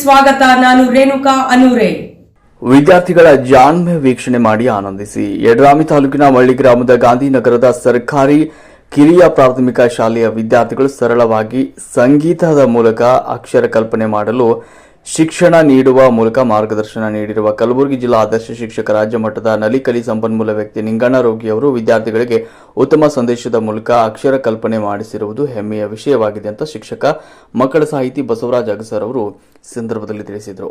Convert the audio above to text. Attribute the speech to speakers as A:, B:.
A: ಸ್ವಾಗತ, ನಾನು ರೇಣುಕಾ ಅನೂರೆ.
B: ವಿದ್ಯಾರ್ಥಿಗಳ ಜಾಣ್ಮೆ ವೀಕ್ಷಣೆ ಮಾಡಿ ಆನಂದಿಸಿ. ಯಡ್ರಾಮಿ ತಾಲೂಕಿನ ಮಳ್ಳಿ ಗ್ರಾಮದ ಗಾಂಧಿನಗರದ ಸರ್ಕಾರಿ ಕಿರಿಯ ಪ್ರಾಥಮಿಕ ಶಾಲೆಯ ವಿದ್ಯಾರ್ಥಿಗಳು ಸರಳವಾಗಿ ಸಂಗೀತದ ಮೂಲಕ ಅಕ್ಷರ ಕಲ್ಪನೆ ಮಾಡಲು ಶಿಕ್ಷಣ ನೀಡುವ ಮೂಲಕ ಮಾರ್ಗದರ್ಶನ ನೀಡಿರುವ ಕಲಬುರಗಿ ಜಿಲ್ಲಾ ಆದರ್ಶ ಶಿಕ್ಷಕ ರಾಜ್ಯ ಮಟ್ಟದ ನಲಿಕಲಿ ಸಂಪನ್ಮೂಲ ವ್ಯಕ್ತಿ ನಿಂಗಣ್ಣ ರೋಗಿ ಅವರು ವಿದ್ಯಾರ್ಥಿಗಳಿಗೆ ಉತ್ತಮ ಸಂದೇಶದ ಮೂಲಕ ಅಕ್ಷರ ಕಲ್ಪನೆ ಮಾಡಿಸಿರುವುದು ಹೆಮ್ಮೆಯ ವಿಷಯವಾಗಿದೆ ಅಂತ ಶಿಕ್ಷಕ ಮಕ್ಕಳ ಸಾಹಿತಿ ಬಸವರಾಜ್ ಅಗಸರ್ ಅವರು ಸಂದರ್ಭದಲ್ಲಿ ತಿಳಿಸಿದರು.